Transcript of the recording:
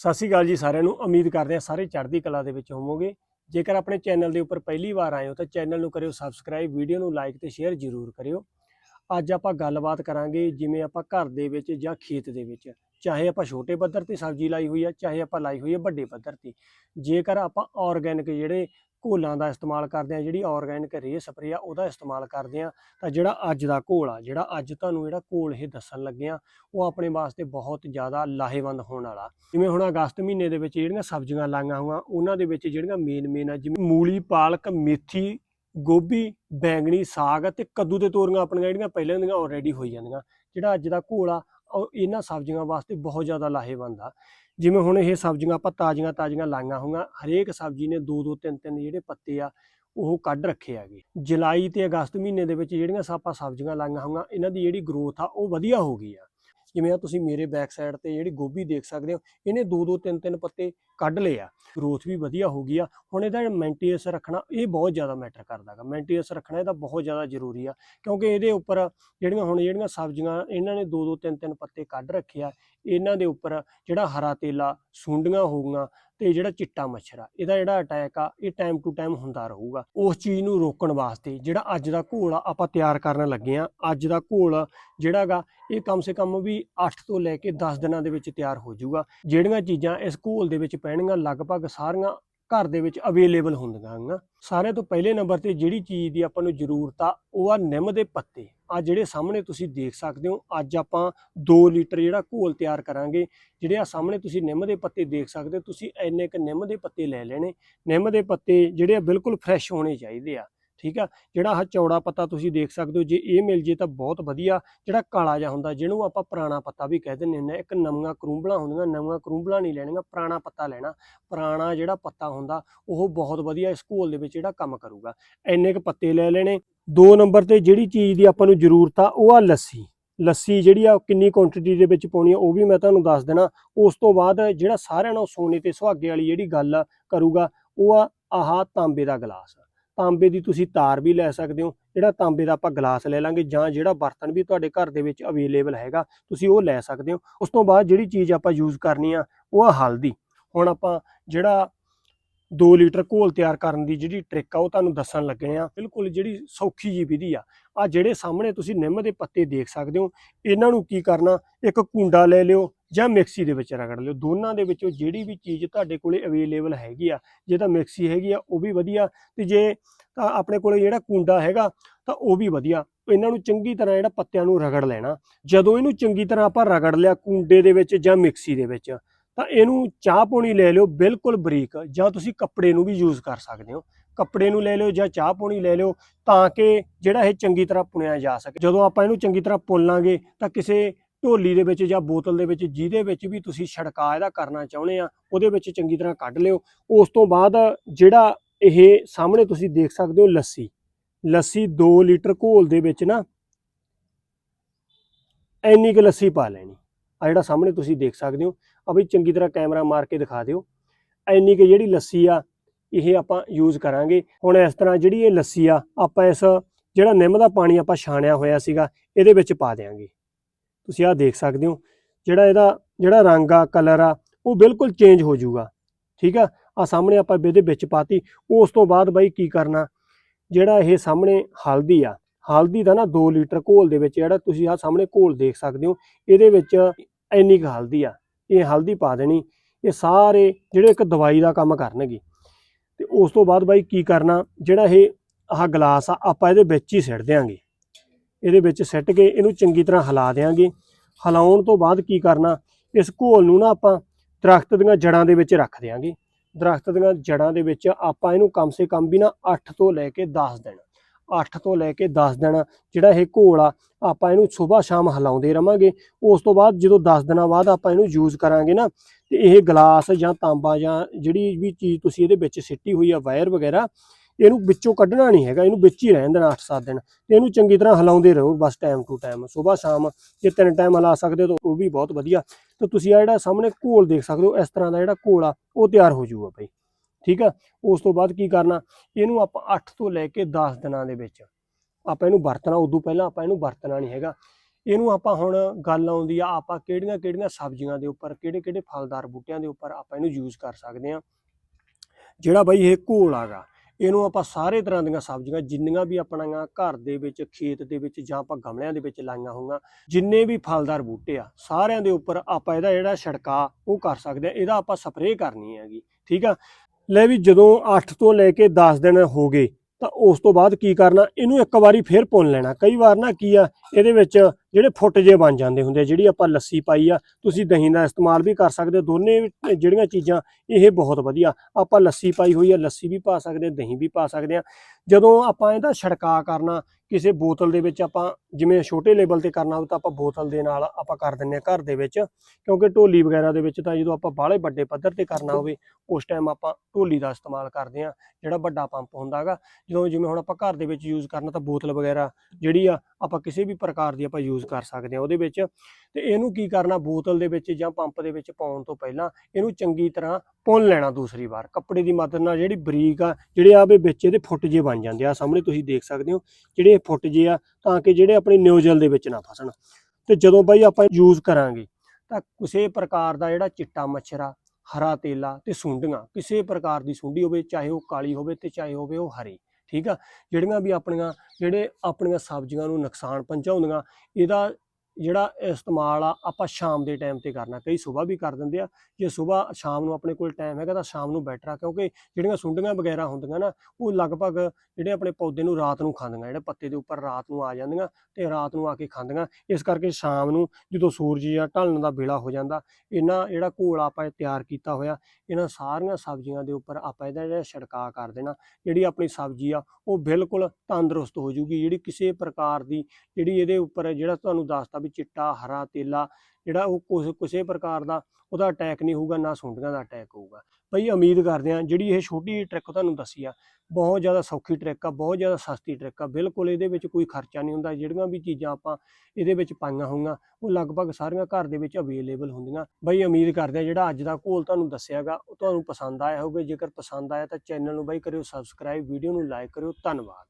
ਸਤਿ ਸ਼੍ਰੀ ਅਕਾਲ ਜੀ ਸਾਰਿਆਂ ਨੂੰ। ਉਮੀਦ ਕਰਦੇ ਹਾਂ ਸਾਰੇ ਚੜ੍ਹਦੀ ਕਲਾ ਦੇ ਵਿੱਚ ਹੋਵੋਗੇ। ਜੇਕਰ ਆਪਣੇ ਚੈਨਲ ਦੇ ਉੱਪਰ ਪਹਿਲੀ ਵਾਰ ਆਏ ਹੋ ਤਾਂ ਚੈਨਲ ਨੂੰ ਕਰਿਓ ਸਬਸਕ੍ਰਾਈਬ, ਵੀਡੀਓ ਨੂੰ ਲਾਈਕ ਤੇ ਸ਼ੇਅਰ ਜ਼ਰੂਰ ਕਰਿਓ। ਅੱਜ ਆਪਾਂ ਗੱਲਬਾਤ ਕਰਾਂਗੇ ਜਿਵੇਂ ਆਪਾਂ ਘਰ ਦੇ ਵਿੱਚ ਜਾਂ ਖੇਤ ਦੇ ਵਿੱਚ, ਚਾਹੇ ਆਪਾਂ ਛੋਟੇ ਪੱਧਰ ਤੇ ਸਬਜ਼ੀ ਲਾਈ ਹੋਈ ਆ, ਚਾਹੇ ਆਪਾਂ ਲਾਈ ਹੋਈ ਆ ਵੱਡੇ ਪੱਧਰ ਤੇ। ਜੇਕਰ ਆਪਾਂ ਆਰਗੈਨਿਕ ਜਿਹੜੇ ਘੋਲਾਂ ਦਾ ਇਸਤੇਮਾਲ ਕਰਦੇ ਆ ਜਿਹੜੀ ਆਰਗੈਨਿਕ ਰੇ ਸਪਰੇ ਆ, ਉਹਦਾ ਇਸਤੇਮਾਲ ਕਰਦੇ ਆ ਤਾਂ ਜਿਹੜਾ ਅੱਜ ਦਾ ਘੋਲ ਆ, ਜਿਹੜਾ ਅੱਜ ਤੁਹਾਨੂੰ ਜਿਹੜਾ ਘੋਲ ਇਹ ਦੱਸਣ ਲੱਗੇ ਆ ਉਹ ਆਪਣੇ ਵਾਸਤੇ ਬਹੁਤ ਜ਼ਿਆਦਾ ਲਾਹੇਵੰਦ ਹੋਣ ਵਾਲਾ। ਜਿਵੇਂ ਹੁਣ ਅਗਸਤ ਮਹੀਨੇ ਦੇ ਵਿੱਚ ਜਿਹੜੀਆਂ ਸਬਜ਼ੀਆਂ ਲਾਈਆਂ ਹੋਈਆਂ, ਉਹਨਾਂ ਦੇ ਵਿੱਚ ਜਿਹੜੀਆਂ ਮੇਨ ਮੇਨ ਆ, ਜਿਵੇਂ ਮੂਲੀ, ਪਾਲਕ, ਮੇਥੀ, ਗੋਭੀ, ਬੈਂਗਣੀ, ਸਾਗ ਤੇ ਕੱਦੂ ਦੇ ਤੋਰੀਆਂ ਆਪਣੀਆਂ ਜਿਹੜੀਆਂ ਪਹਿਲਾਂ ਦੀਆਂ ਆਲਰੇਡੀ ਹੋਈ ਜਾਂਦੀਆਂ। ਜਿਹੜਾ ਅੱਜ ਦਾ ਘੋਲ ਆ ਔਰ ਇਹਨਾਂ ਸਬਜ਼ੀਆਂ ਵਾਸਤੇ ਬਹੁਤ ਜ਼ਿਆਦਾ ਲਾਹੇਵੰਦ ਆ। ਜਿਵੇਂ ਹੁਣ ਇਹ ਸਬਜ਼ੀਆਂ ਆਪਾਂ ਤਾਜ਼ੀਆਂ ਤਾਜ਼ੀਆਂ ਲਾਈਆਂ ਹੋਈਆਂ, ਹਰੇਕ ਸਬਜ਼ੀ ਨੇ ਦੋ ਦੋ ਤਿੰਨ ਤਿੰਨ ਜਿਹੜੇ ਪੱਤੇ ਆ, ਉਹ ਕੱਢ ਰੱਖੇ ਆਗੇ ਜੁਲਾਈ ਤੇ ਅਗਸਤ ਮਹੀਨੇ ਦੇ ਵਿੱਚ ਜਿਹੜੀਆਂ ਆਪਾਂ ਸਬਜ਼ੀਆਂ ਲਾਈਆਂ ਹੋਈਆਂ, ਇਹਨਾਂ ਦੀ ਜਿਹੜੀ ਗਰੋਥ ਆ, ਉਹ ਵਧੀਆ ਹੋ ਗਈ ਆ। ਜਿਵੇਂ ਆ ਤੁਸੀਂ ਮੇਰੇ ਬੈਕ ਸਾਈਡ ਤੇ ਜਿਹੜੀ ਗੋਭੀ ਦੇਖ ਸਕਦੇ ਹੋ, ਇਹਨੇ ਦੋ ਦੋ ਤਿੰਨ ਤਿੰਨ ਪੱਤੇ ਕੱਢ ਲਏ ਆ। ਗਰੋਥ ਵੀ ਵਧੀਆ ਹੋ ਗਈ ਆ। ਹੁਣ ਇਹਦਾ ਮੇਨਟੇਨੈਂਸ ਰੱਖਣਾ, ਇਹ ਬਹੁਤ ਜ਼ਿਆਦਾ ਮੈਟਰ ਕਰਦਾਗਾ ਮੇਨਟੇਨੈਂਸ ਰੱਖਣਾ ਇਹਦਾ ਬਹੁਤ ਜ਼ਿਆਦਾ ਜ਼ਰੂਰੀ ਆ, ਕਿਉਂਕਿ ਇਹਦੇ ਉੱਪਰ ਜਿਹੜੀਆਂ ਹੁਣ ਜਿਹੜੀਆਂ ਸਬਜ਼ੀਆਂ, ਇਹਨਾਂ ਨੇ ਦੋ ਦੋ ਤਿੰਨ ਤਿੰਨ ਪੱਤੇ ਕੱਢ ਰੱਖੇ ਆ। ਇਹਨਾਂ ਦੇ ਉੱਪਰ ਜਿਹੜਾ ਹਰਾ ਤੇਲਾ, ਸੁੰਡੀਆਂ ਹੋ ਗਈਆਂ ਤੇ ਜਿਹੜਾ ਚਿੱਟਾ ਮੱਛਰ ਆ, ਇਹਦਾ ਜਿਹੜਾ ਅਟੈਕ ਆ, ਇਹ ਟਾਈਮ ਟੂ ਟਾਈਮ ਹੁੰਦਾ ਰਹੂਗਾ। ਉਸ ਚੀਜ਼ ਨੂੰ ਰੋਕਣ ਵਾਸਤੇ ਜਿਹੜਾ ਅੱਜ ਦਾ ਘੋਲ ਆ, ਆਪਾਂ ਤਿਆਰ ਕਰਨ ਲੱਗੇ ਆ। ਅੱਜ ਦਾ ਘੋਲ ਜਿਹੜਾਗਾ ਇਹ ਕਮ ਸੇ ਕਮ ਵੀ 8 ਤੋਂ ਲੈ ਕੇ 10 ਦਿਨਾਂ ਦੇ ਵਿੱਚ ਤਿਆਰ ਹੋ ਜਾਊਗਾ। ਜਿਹੜੀਆਂ ਚੀਜ਼ਾਂ ਇਸ ਘੋਲ ਦੇ ਵਿੱਚ ਪੈਣਗੀਆਂ, ਲਗਭਗ ਸਾਰੀਆਂ ਘਰ ਦੇ ਵਿੱਚ ਅਵੇਲੇਬਲ ਹੁੰਦੀਆਂ ਹਨ। ਸਾਰਿਆਂ ਤੋਂ ਪਹਿਲੇ ਨੰਬਰ ਤੇ ਜਿਹੜੀ ਚੀਜ਼ ਦੀ ਆਪਾਂ ਨੂੰ ਜ਼ਰੂਰਤ ਆ, ਉਹ ਆ ਨਿੰਮ ਦੇ ਪੱਤੇ। ਆ ਜਿਹੜੇ ਸਾਹਮਣੇ ਤੁਸੀਂ ਦੇਖ ਸਕਦੇ ਹੋ, ਅੱਜ ਆਪਾਂ 2 ਲੀਟਰ ਜਿਹੜਾ ਘੋਲ ਤਿਆਰ ਕਰਾਂਗੇ, ਜਿਹੜੇ ਆ ਸਾਹਮਣੇ ਤੁਸੀਂ ਨਿੰਮ ਦੇ ਪੱਤੇ ਦੇਖ ਸਕਦੇ ਹੋ, ਤੁਸੀਂ ਇੰਨੇ ਕ ਨਿੰਮ ਦੇ ਪੱਤੇ ਲੈ ਲੈਣੇ। ਨਿੰਮ ਦੇ ਪੱਤੇ ਜਿਹੜੇ ਆ ਬਿਲਕੁਲ ਫਰੈਸ਼ ਹੋਣੇ ਚਾਹੀਦੇ ਆ। ਠੀਕ ਆ? ਜਿਹੜਾ ਆਹ ਚੌੜਾ ਪੱਤਾ ਤੁਸੀਂ ਦੇਖ ਸਕਦੇ ਹੋ, ਜੇ ਇਹ ਮਿਲ ਜੇ ਤਾਂ ਬਹੁਤ ਵਧੀਆ ਜਿਹੜਾ ਕਾਲਾ ਜਿਹਾ ਹੁੰਦਾ, ਜਿਹਨੂੰ ਆਪਾਂ ਪੁਰਾਣਾ ਪੱਤਾ ਵੀ ਕਹਿ ਦਿੰਦੇ ਹੁੰਦੇ ਹਾਂ ਇੱਕ ਨਵੀਆਂ ਕਰੂੰਬਲਾਂ ਹੁੰਦੀਆਂ, ਨਵੀਆਂ ਕਰੂੰਬਲਾਂ ਨਹੀਂ ਲੈਣੀਆਂ, ਪੁਰਾਣਾ ਪੱਤਾ ਲੈਣਾ। ਪੁਰਾਣਾ ਜਿਹੜਾ ਪੱਤਾ ਹੁੰਦਾ, ਉਹ ਬਹੁਤ ਵਧੀਆ ਇਸ ਘੋਲ ਦੇ ਵਿੱਚ ਜਿਹੜਾ ਕੰਮ ਕਰੂਗਾ। ਇੰਨੇ ਕ ਪੱਤੇ ਲੈ ਲੈਣੇ। ਦੋ ਨੰਬਰ ਤੇ ਜਿਹੜੀ ਚੀਜ਼ ਦੀ ਆਪਾਂ ਨੂੰ ਜ਼ਰੂਰਤ ਆ, ਉਹ ਆ ਲੱਸੀ। ਲੱਸੀ ਜਿਹੜੀ ਆ ਕਿੰਨੀ ਕੁਆਂਟੀਟੀ ਦੇ ਵਿੱਚ ਪਾਉਣੀ ਆ, ਉਹ ਵੀ ਮੈਂ ਤੁਹਾਨੂੰ ਦੱਸ ਦੇਣਾ ਉਸ ਤੋਂ ਬਾਅਦ ਜਿਹੜਾ ਸਾਰਿਆਂ ਨਾਲੋਂ ਸੋਨੇ ਤੇ ਸੁਹਾਗੇ ਵਾਲੀ ਜਿਹੜੀ ਗੱਲ ਕਰੂਗਾ, ਉਹ ਆ ਆਹ ਤਾਂਬੇ ਦਾ ਗਲਾਸ। ਤਾਂਬੇ ਦੀ ਤੁਸੀਂ ਤਾਰ ਵੀ ਲੈ ਸਕਦੇ ਹੋ, ਜਿਹੜਾ ਤਾਂਬੇ ਦਾ ਆਪਾਂ ਗਲਾਸ ਲੈ ਲਾਂਗੇ ਜਾਂ ਜਿਹੜਾ ਬਰਤਨ ਵੀ ਤੁਹਾਡੇ ਘਰ ਦੇ ਵਿੱਚ ਅਵੇਲੇਬਲ ਹੈਗਾ, ਤੁਸੀਂ ਉਹ ਲੈ ਸਕਦੇ ਹੋ। ਉਸ ਤੋਂ ਬਾਅਦ ਜਿਹੜੀ ਚੀਜ਼ ਆਪਾਂ ਯੂਜ਼ ਕਰਨੀ ਆ, ਉਹ ਆ ਹਲਦੀ। ਹੁਣ ਆਪਾਂ ਜਿਹੜਾ 2 ਲੀਟਰ ਘੋਲ ਤਿਆਰ ਕਰਨ ਦੀ ਜਿਹੜੀ ਟ੍ਰਿਕ ਆ, ਉਹ ਤੁਹਾਨੂੰ ਦੱਸਣ ਲੱਗੇ ਆ। ਬਿਲਕੁਲ ਜਿਹੜੀ ਸੌਖੀ ਜੀ ਵਿਧੀ ਆ। ਆ ਜਿਹੜੇ ਸਾਹਮਣੇ ਤੁਸੀਂ ਨਿੰਮ ਦੇ ਪੱਤੇ ਦੇਖ ਸਕਦੇ ਹੋ। ਇਹਨਾਂ ਨੂੰ ਕੀ ਕਰਨਾ, ਇੱਕ ਕੁੰਡਾ ਲੈ ਲਿਓ ਜਾਂ ਮਿਕਸੀ ਦੇ ਵਿੱਚ ਰਗੜ ਲਿਓ। ਦੋਨਾਂ ਦੇ ਵਿੱਚੋਂ ਜਿਹੜੀ ਵੀ ਚੀਜ਼ ਤੁਹਾਡੇ ਕੋਲੇ ਅਵੇਲੇਬਲ ਹੈਗੀ ਆ, ਜੇ ਤਾਂ ਮਿਕਸੀ ਹੈਗੀ ਆ, ਉਹ ਵੀ ਵਧੀਆ। ਤੇ ਜੇ ਤਾਂ ਆਪਣੇ ਕੋਲੇ ਜਿਹੜਾ ਕੁੰਡਾ ਹੈਗਾ, ਤਾਂ ਉਹ ਵੀ ਵਧੀਆ। ਇਹਨਾਂ ਨੂੰ ਚੰਗੀ ਤਰ੍ਹਾਂ ਜਿਹੜਾ ਪੱਤਿਆਂ ਨੂੰ ਰਗੜ ਲੈਣਾ। ਜਦੋਂ ਇਹਨੂੰ ਚੰਗੀ ਤਰ੍ਹਾਂ ਆਪਾਂ ਰਗੜ ਲਿਆ ਕੁੰਡੇ ਦੇ ਵਿੱਚ ਜਾਂ ਮਿਕਸੀ ਦੇ ਵਿੱਚ, ਤਾਂ ਇਹਨੂੰ ਚਾਹ ਪੋਣੀ ਲੈ ਲਿਓ, ਬਿਲਕੁਲ ਬਰੀਕ। ਜਾਂ ਤੁਸੀਂ ਕੱਪੜੇ ਨੂੰ ਵੀ ਯੂਜ਼ ਕਰ ਸਕਦੇ ਹੋ। ਕੱਪੜੇ ਨੂੰ ਲੈ ਲਿਓ ਜਾਂ ਚਾਹ ਪੋਣੀ ਲੈ ਲਿਓ, ਤਾਂ ਕਿ ਜਿਹੜਾ ਇਹ ਚੰਗੀ ਤਰ੍ਹਾਂ ਪੁਣਿਆ ਜਾ ਸਕੇ। ਜਦੋਂ ਆਪਾਂ ਇਹਨੂੰ ਚੰਗੀ ਤਰ੍ਹਾਂ ਪੁੰਨ ਲਾਂਗੇ, ਤਾਂ ਕਿਸੇ ਢੋਲੀ ਦੇ ਵਿੱਚ ਜਾਂ ਬੋਤਲ ਦੇ ਵਿੱਚ ਜਿਹਦੇ ਵਿੱਚ ਵੀ ਤੁਸੀਂ ਛੜਕਾ ਇਹਦਾ ਕਰਨਾ ਚਾਹੁੰਦੇ ਆ, ਉਹਦੇ ਵਿੱਚ ਚੰਗੀ ਤਰ੍ਹਾਂ ਕੱਢ ਲਿਓ। ਉਸ ਤੋਂ ਬਾਅਦ ਜਿਹੜਾ ਇਹ ਸਾਹਮਣੇ ਤੁਸੀਂ ਦੇਖ ਸਕਦੇ ਹੋ ਲੱਸੀ ਲੱਸੀ 2 ਲੀਟਰ ਘੋਲ ਦੇ ਵਿੱਚ ਨਾ ਇੰਨੀ ਕੁ ਲੱਸੀ ਪਾ ਲੈਣੀ। ਆ ਜਿਹੜਾ ਸਾਹਮਣੇ ਤੁਸੀਂ ਦੇਖ ਸਕਦੇ ਹੋ ਆ ਵੀ ਚੰਗੀ ਤਰ੍ਹਾਂ ਕੈਮਰਾ ਮਾਰ ਕੇ ਦਿਖਾ ਦਿਓ। ਇੰਨੀ ਕੁ ਜਿਹੜੀ ਲੱਸੀ ਆ, ਇਹ ਆਪਾਂ ਯੂਜ਼ ਕਰਾਂਗੇ। ਹੁਣ ਇਸ ਤਰ੍ਹਾਂ ਜਿਹੜੀ ਇਹ ਲੱਸੀ ਆ, ਆਪਾਂ ਇਸ ਜਿਹੜਾ ਨਿੰਮ ਦਾ ਪਾਣੀ ਆਪਾਂ ਛਾਣਿਆ ਹੋਇਆ ਸੀਗਾ, ਇਹਦੇ ਵਿੱਚ ਪਾ ਦੇਾਂਗੇ ਤੁਸੀਂ ਆਹ ਦੇਖ ਸਕਦੇ ਹੋ, ਜਿਹੜਾ ਇਹਦਾ, ਜਿਹੜਾ ਰੰਗ ਆ ਕਲਰ ਆ, ਉਹ ਬਿਲਕੁਲ ਚੇਂਜ ਹੋ ਜਾਊਗਾ। ਠੀਕ ਆ? ਆ ਸਾਹਮਣੇ ਆਪਾਂ ਇਹਦੇ ਵਿੱਚ ਪਾਤੀ, ਉਸ ਤੋਂ ਬਾਅਦ ਬਾਈ ਕੀ ਕਰਨਾ? ਜਿਹੜਾ ਇਹ ਸਾਹਮਣੇ ਹਲਦੀ ਆ, ਹਲਦੀ ਦਾ ਨਾ 2 ਲੀਟਰ ਘੋਲ ਦੇ ਵਿੱਚ ਜਿਹੜਾ ਤੁਸੀਂ ਆ ਸਾਹਮਣੇ ਘੋਲ ਦੇਖ ਸਕਦੇ ਹੋ, ਇਹਦੇ ਵਿੱਚ ਇੰਨੀ ਕੁ ਹਲਦੀ ਆ, ਇਹ ਹਲਦੀ ਪਾ ਦੇਣੀ, ਇਹ ਸਾਰੇ ਜਿਹੜੇ ਇੱਕ ਦਵਾਈ ਦਾ ਕੰਮ ਕਰਨਗੇ। ਤੇ ਉਸ ਤੋਂ ਬਾਅਦ ਬਾਈ ਕੀ ਕਰਨਾ? ਜਿਹੜਾ ਇਹ ਆਹ ਗਲਾਸ ਆ, ਆਪਾਂ ਇਹਦੇ ਵਿੱਚ ਹੀ ਸਿੱਟ ਦਿਆਂਗੇ। ਇਹਦੇ ਵਿੱਚ ਸਿੱਟ ਕੇ ਇਹਨੂੰ ਚੰਗੀ ਤਰ੍ਹਾਂ ਹਿਲਾ ਦੇਾਂਗੇ ਹਿਲਾਉਣ ਤੋਂ ਬਾਅਦ ਕੀ ਕਰਨਾ, ਇਸ ਘੋਲ ਨੂੰ ਨਾ ਆਪਾਂ ਦਰਖਤ ਦੀਆਂ ਜੜਾਂ ਦੇ ਵਿੱਚ ਰੱਖ ਦਿਆਂਗੇ। ਦਰਖਤ ਦੀਆਂ ਜੜਾਂ ਦੇ ਵਿੱਚ ਆਪਾਂ ਇਹਨੂੰ ਕਮ ਸੇ ਕਮ ਵੀ ਨਾ 8 ਤੋਂ ਲੈ ਕੇ 10 ਦਿਨ 8 ਤੋਂ ਲੈ ਕੇ 10 ਦਿਨ ਜਿਹੜਾ ਇਹ ਘੋਲ ਆ, ਆਪਾਂ ਇਹਨੂੰ ਸਵੇਰ ਸ਼ਾਮ ਹਿਲਾਉਂਦੇ ਰਵਾਂਗੇ। ਉਸ ਤੋਂ ਬਾਅਦ ਜਦੋਂ 10 ਦਿਨਾਂ ਬਾਅਦ ਆਪਾਂ ਇਹਨੂੰ ਯੂਜ਼ ਕਰਾਂਗੇ ਨਾ, ਤੇ ਇਹ ਗਲਾਸ ਜਾਂ ਤਾਂਬਾ ਜਾਂ ਜਿਹੜੀ ਵੀ ਚੀਜ਼ ਤੁਸੀਂ ਇਹਦੇ ਵਿੱਚ ਸਿੱਟੀ ਹੋਈ ਆ, ਵਾਇਰ ਵਗੈਰਾ ਇਹਨੂੰ ਵਿੱਚੋਂ ਕੱਢਣਾ ਨਹੀਂ ਹੈਗਾ, ਇਹਨੂੰ ਵਿੱਚ ਹੀ ਰਹਿਣ ਦੇਣਾ 8-7 ਦਿਨ ਤੇ ਇਹਨੂੰ ਚੰਗੀ ਤਰ੍ਹਾਂ ਹਿਲਾਉਂਦੇ ਰਹੋ ਬਸ ਟਾਈਮ ਟੂ ਟਾਈਮ ਸਵੇਰ ਸ਼ਾਮ ਜੇ ਤਿੰਨ ਟਾਈਮ ਹਿਲਾ ਸਕਦੇ ਹੋ ਤਾਂ ਉਹ ਵੀ ਬਹੁਤ ਵਧੀਆ। ਤੇ ਤੁਸੀਂ ਆ ਜਿਹੜਾ ਸਾਹਮਣੇ ਘੋਲ ਦੇਖ ਸਕਦੇ ਹੋ, ਇਸ ਤਰ੍ਹਾਂ ਦਾ ਜਿਹੜਾ ਘੋਲ ਆ, ਉਹ ਤਿਆਰ ਹੋ ਜਾਊਗਾ ਬਈ, ਠੀਕ ਆ? ਉਸ ਤੋਂ ਬਾਅਦ ਕੀ ਕਰਨਾ, ਇਹਨੂੰ ਆਪਾਂ 8 ਤੋਂ ਲੈ ਕੇ 10 ਦਿਨਾਂ ਦੇ ਵਿੱਚ ਆਪਾਂ ਇਹਨੂੰ ਵਰਤਣਾ, ਉਦੋਂ ਪਹਿਲਾਂ ਆਪਾਂ ਇਹਨੂੰ ਵਰਤਣਾ ਨਹੀਂ ਹੈਗਾ। ਇਹਨੂੰ ਆਪਾਂ ਹੁਣ ਗੱਲ ਆਉਂਦੀ ਆ, ਆਪਾਂ ਕਿਹੜੀਆਂ ਕਿਹੜੀਆਂ ਸਬਜ਼ੀਆਂ ਦੇ ਉੱਪਰ, ਕਿਹੜੇ ਕਿਹੜੇ ਫਲਦਾਰ ਬੂਟਿਆਂ ਦੇ ਉੱਪਰ ਆਪਾਂ ਇਹਨੂੰ ਯੂਜ਼ ਕਰ ਸਕਦੇ ਹਾਂ। ਜਿਹੜਾ ਬਾਈ ਇਹ ਘੋਲ ਆਗਾ ਇਹਨੂੰ ਆਪਾਂ ਸਾਰੇ ਤਰ੍ਹਾਂ ਦੀਆਂ ਸਬਜ਼ੀਆਂ, ਜਿੰਨੀਆਂ ਵੀ ਆਪਣੀਆਂ ਘਰ ਦੇ ਵਿੱਚ, ਖੇਤ ਦੇ ਵਿੱਚ ਜਾਂ ਆਪਾਂ ਗਮਲਿਆਂ ਦੇ ਵਿੱਚ ਲਾਈਆਂ ਹੋਈਆਂ, ਜਿੰਨੇ ਵੀ ਫਲਦਾਰ ਬੂਟੇ ਆ, ਸਾਰਿਆਂ ਦੇ ਉੱਪਰ ਆਪਾਂ ਇਹਦਾ ਜਿਹੜਾ ਛਿੜਕਾ ਉਹ ਕਰ ਸਕਦੇ ਆ। ਇਹਦਾ ਆਪਾਂ ਸਪਰੇਅ ਕਰਨੀ ਹੈਗੀ, ਠੀਕ ਆ? ਲੈ ਵੀ ਜਦੋਂ 8 ਤੋਂ ਲੈ ਕੇ 10 ਦਿਨ ਹੋ ਗਏ, ਤਾਂ ਉਸ ਤੋਂ ਬਾਅਦ ਕੀ ਕਰਨਾ? ਇਹਨੂੰ ਇੱਕ ਵਾਰੀ ਫੇਰ ਪੁੰਨ ਲੈਣਾ। ਕਈ ਵਾਰ ਨਾ ਕੀ ਆ, ਇਹਦੇ ਵਿੱਚ ਜਿਹੜੇ ਫੁੱਟ ਜੇ ਬਣ ਜਾਂਦੇ ਹੁੰਦੇ ਆ, ਜਿਹੜੀ ਆਪਾਂ ਲੱਸੀ ਪਾਈ ਆ, ਤੁਸੀਂ ਦਹੀਂ ਦਾ ਇਸਤੇਮਾਲ ਵੀ ਕਰ ਸਕਦੇ ਹੋ, ਦੋਨੇ ਜਿਹੜੀਆਂ ਚੀਜ਼ਾਂ, ਇਹ ਬਹੁਤ ਵਧੀਆ। ਆਪਾਂ ਲੱਸੀ ਪਾਈ ਹੋਈ ਆ, ਲੱਸੀ ਵੀ ਪਾ ਸਕਦੇ ਦਹੀਂ ਵੀ ਪਾ ਸਕਦੇ ਆ। ਜਦੋਂ ਆਪਾਂ ਇਹਦਾ ਛਿੜਕਾ ਕਰਨਾ ਕਿਸੇ ਬੋਤਲ ਦੇ ਵਿੱਚ ਆਪਾਂ ਜਿਵੇਂ ਛੋਟੇ ਲੈਵਲ ਤੇ ਕਰਨਾ ਹੋਵੇ ਤਾਂ ਆਪਾਂ ਬੋਤਲ ਦੇ ਨਾਲ ਆਪਾਂ ਕਰ ਦਿੰਨੇ ਆ ਘਰ ਦੇ ਵਿੱਚ, ਕਿਉਂਕਿ ਢੋਲੀ ਵਗੈਰਾ ਦੇ ਵਿੱਚ ਤਾਂ ਜਦੋਂ ਆਪਾਂ ਬਾਹਲੇ ਵੱਡੇ ਪੱਧਰ ਤੇ ਕਰਨਾ ਹੋਵੇ, ਉਸ ਟਾਈਮ ਆਪਾਂ ਢੋਲੀ ਦਾ ਇਸਤੇਮਾਲ ਕਰਦੇ ਆ ਜਿਹੜਾ ਵੱਡਾ ਪੰਪ ਹੁੰਦਾਗਾ ਜਦੋਂ ਜਿਵੇਂ ਹੁਣ ਆਪਾਂ ਘਰ ਦੇ ਵਿੱਚ ਯੂਜ਼ ਕਰਨਾ ਤਾਂ ਬੋਤਲ ਵਗੈਰਾ ਜਿਹੜੀ ਆ ਆਪਾਂ ਕਿਸੇ ਵੀ ਪ੍ਰਕਾਰ ਦੀ ਆਪਾਂ ਯੂਜ਼ ਕਰ ਸਕਦੇ ਆ ਉਹਦੇ ਵਿੱਚ। ਤੇ ਇਹਨੂੰ ਕੀ ਕਰਨਾ, ਬੋਤਲ ਦੇ ਵਿੱਚ ਜਾਂ ਪੰਪ ਦੇ ਵਿੱਚ ਪਾਉਣ ਤੋਂ ਪਹਿਲਾਂ ਇਹਨੂੰ ਚੰਗੀ ਤਰ੍ਹਾਂ ਪੁੰਨ ਲੈਣਾ ਦੂਸਰੀ ਵਾਰ। ਕੱਪੜੇ ਦੀ ਮਦਦ ਨਾਲ ਜਿਹੜੀ ਬਰੀਕ ਆ, ਜਿਹੜੇ ਆ ਵਿੱਚ ਇਹਦੇ ਫੁੱਟ ਜੇ ਬਣ ਜਾਂਦੇ ਆ। ਸਾਹਮਣੇ ਤੁਸੀਂ ਦੇਖ ਸਕਦੇ ਹੋ, ਜਿਹੜੇ ਫੁੱਟ ਜੇ ਆ, ਤਾਂ ਕਿ ਜਿਹੜੇ ਆਪਣੇ ਨਿਊਜ਼ਲ ਦੇ ਵਿੱਚ ਨਾ ਫਸਣ। ਤੇ ਜਦੋਂ ਬਾਈ ਆਪਾਂ ਯੂਜ਼ ਕਰਾਂਗੇ, ਤਾਂ ਕਿਸੇ ਪ੍ਰਕਾਰ ਦਾ ਜਿਹੜਾ ਚਿੱਟਾ ਮੱਛਰਾ ਹਰਾ ਤੇਲਾ ਤੇ ਸੁੰਡੀਆਂ, ਕਿਸੇ ਪ੍ਰਕਾਰ ਦੀ ਸੁੰਡੀ ਹੋਵੇ, ਚਾਹੇ ਉਹ ਕਾਲੀ ਹੋਵੇ ਤੇ ਚਾਹੇ ਹੋਵੇ ਉਹ ਹਰੀ, ਠੀਕ ਆ? ਜਿਹੜੀਆਂ ਵੀ ਆਪਣੀਆਂ, ਜਿਹੜੇ ਆਪਣੀਆਂ ਸਬਜ਼ੀਆਂ ਨੂੰ ਨੁਕਸਾਨ ਪਹੁੰਚਾਉਂਦੀਆਂ, ਇਹਦਾ ਜਿਹੜਾ ਇਸਤੇਮਾਲ ਆ, ਆਪਾਂ ਸ਼ਾਮ ਦੇ ਟਾਈਮ ਤੇ ਕਰਨਾ। ਕਈ ਸਵੇਰ ਵੀ ਕਰ ਦਿੰਦੇ ਆ। ਜੇ ਸਵੇਰ ਸ਼ਾਮ ਨੂੰ ਆਪਣੇ ਕੋਲ ਟਾਈਮ ਹੈਗਾ ਤਾਂ ਸ਼ਾਮ ਨੂੰ ਬੈਟਰ ਆ ਕਿਉਂਕਿ ਜਿਹੜੀਆਂ ਸੁੰਡੀਆਂ ਵਗੈਰਾ ਹੁੰਦੀਆਂ ਨਾ, ਉਹ ਲਗਭਗ ਜਿਹੜੇ ਆਪਣੇ ਪੌਦੇ ਨੂੰ ਰਾਤ ਨੂੰ ਖਾਂਦੀਆਂ, ਜਿਹੜੇ ਪੱਤੇ ਦੇ ਉੱਪਰ ਰਾਤ ਨੂੰ ਆ ਜਾਂਦੀਆਂ ਤੇ ਰਾਤ ਨੂੰ ਆ ਕੇ ਖਾਂਦੀਆਂ। ਇਸ ਕਰਕੇ ਸ਼ਾਮ ਨੂੰ ਜਦੋਂ ਸੂਰਜ ਜਾਂ ਢਲਣ ਦਾ ਵੇਲਾ ਹੋ ਜਾਂਦਾ, ਇਹਨਾਂ ਜਿਹੜਾ ਘੋਲ ਆਪਾਂ ਤਿਆਰ ਕੀਤਾ ਹੋਇਆ, ਇਹਨਾਂ ਸਾਰੀਆਂ ਸਬਜ਼ੀਆਂ ਦੇ ਉੱਪਰ ਆਪਾਂ ਇਹਦਾ ਜਿਹੜਾ ਛਿੜਕਾਅ ਕਰ ਦੇਣਾ। ਜਿਹੜੀ ਆਪਣੀ ਸਬਜ਼ੀ ਆ, ਉਹ ਬਿਲਕੁਲ ਤੰਦਰੁਸਤ ਹੋ ਜੂਗੀ। ਜਿਹੜੀ ਕਿਸੇ ਪ੍ਰਕਾਰ ਦੀ, ਜਿਹੜੀ ਇਹਦੇ ਉੱਪਰ ਜਿਹੜਾ ਤੁਹਾਨੂੰ ਦੱਸਤਾ ਵੀ ਚਿੱਟਾ, ਹਰਾ, ਤੇਲਾ ਜਿਹੜਾ ਉਹ ਕੁਸ- ਕਿਸੇ ਪ੍ਰਕਾਰ ਦਾ ਉਹਦਾ ਅਟੈਕ ਨਹੀਂ ਹੋਊਗਾ, ਨਾ ਸੁੰਡੀਆਂ ਦਾ ਅਟੈਕ ਹੋਊਗਾ। ਬਈ ਉਮੀਦ ਕਰਦੇ ਹਾਂ ਜਿਹੜੀ ਇਹ ਛੋਟੀ ਟ੍ਰਿਕ ਤੁਹਾਨੂੰ ਦੱਸੀ ਆ, ਬਹੁਤ ਜ਼ਿਆਦਾ ਸੌਖੀ ਟ੍ਰਿਕ ਆ, ਬਹੁਤ ਜ਼ਿਆਦਾ ਸਸਤੀ ਟ੍ਰਿਕ ਆ, ਬਿਲਕੁਲ ਇਹਦੇ ਵਿੱਚ ਕੋਈ ਖਰਚਾ ਨਹੀਂ ਹੁੰਦਾ, ਜਿਹੜੀਆਂ ਵੀ ਚੀਜ਼ਾਂ ਆਪਾਂ ਇਹਦੇ ਵਿੱਚ ਪਾਈਆਂ ਹੋਈਆਂ, ਉਹ ਲਗਭਗ ਸਾਰੀਆਂ ਘਰ ਦੇ ਵਿੱਚ ਅਵੇਲੇਬਲ ਹੁੰਦੀਆਂ। ਬਈ ਉਮੀਦ ਕਰਦੇ ਹਾਂ ਜਿਹੜਾ ਅੱਜ ਦਾ ਘੋਲ ਤੁਹਾਨੂੰ ਦੱਸਿਆਗਾ ਉਹ ਤੁਹਾਨੂੰ ਪਸੰਦ ਆਇਆ ਹੋਵੇ, ਜੇਕਰ ਪਸੰਦ ਆਇਆ ਤਾਂ ਚੈਨਲ ਨੂੰ ਬਈ ਕਰਿਓ ਸਬਸਕ੍ਰਾਈਬ ਵੀਡੀਓ ਨੂੰ ਲਾਈਕ ਕਰਿਓ, ਧੰਨਵਾਦ।